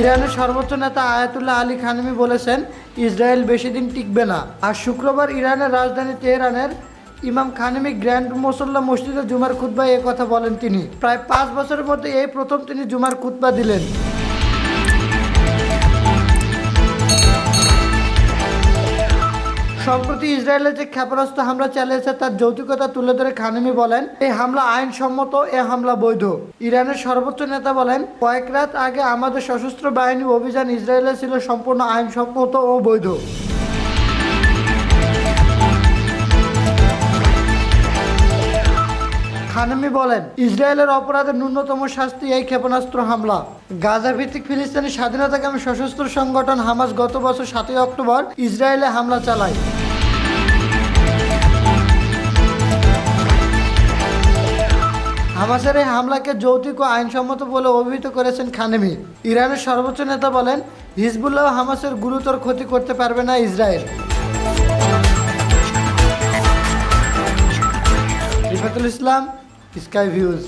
ইরানের সর্বোচ্চ নেতা আয়াতুল্লাহ আলী খানমি বলেছেন, ইসরায়েল বেশি দিন টিকবে না। আর শুক্রবার ইরানের রাজধানী তেহরানের ইমাম খানেমি গ্র্যান্ড মোসল্লা মসজিদে জুমার খুতবায় এ কথা বলেন তিনি। প্রায় পাঁচ বছরের মধ্যে এই প্রথম তিনি জুমার খুতবা দিলেন। সম্প্রতি ইসরায়েলের যে ক্ষেপণাস্ত্র হামলা চালিয়েছে, তার যৌতুকতা তুলে ধরে খানেমি বলেন, এই হামলা আইনসম্মত, এ হামলা বৈধ। ইরানের সর্বোচ্চ নেতা বলেন, কয়েক রাত আগে আমাদের সশস্ত্র বাহিনী অভিযান ইসরায়েলে ছিল সম্পূর্ণ আইনসম্মত ও বৈধ। খানেমি বলেন, ইসরায়েলের অপরাধের ন্যূনতম শাস্তি এই ক্ষেপণাস্ত্র হামলা। গাজা ভিত্তিক ফিলিস্তিনি স্বাধীনতাকামী সশস্ত্র সংগঠন হামাস গত বছর সাতই অক্টোবর ইসরায়েলে হামলা চালায়। হামাসের এই হামলাকে যৌতুক ও আইনসম্মত বলে অভিহিত করেছেন খানেমি। ইরানের সর্বোচ্চ নেতা বলেন, হিজবুল্লাহ হামাসের গুরুতর ক্ষতি করতে পারবে না ইসরায়েল। ইসলাম, স্কাই ভিউজ।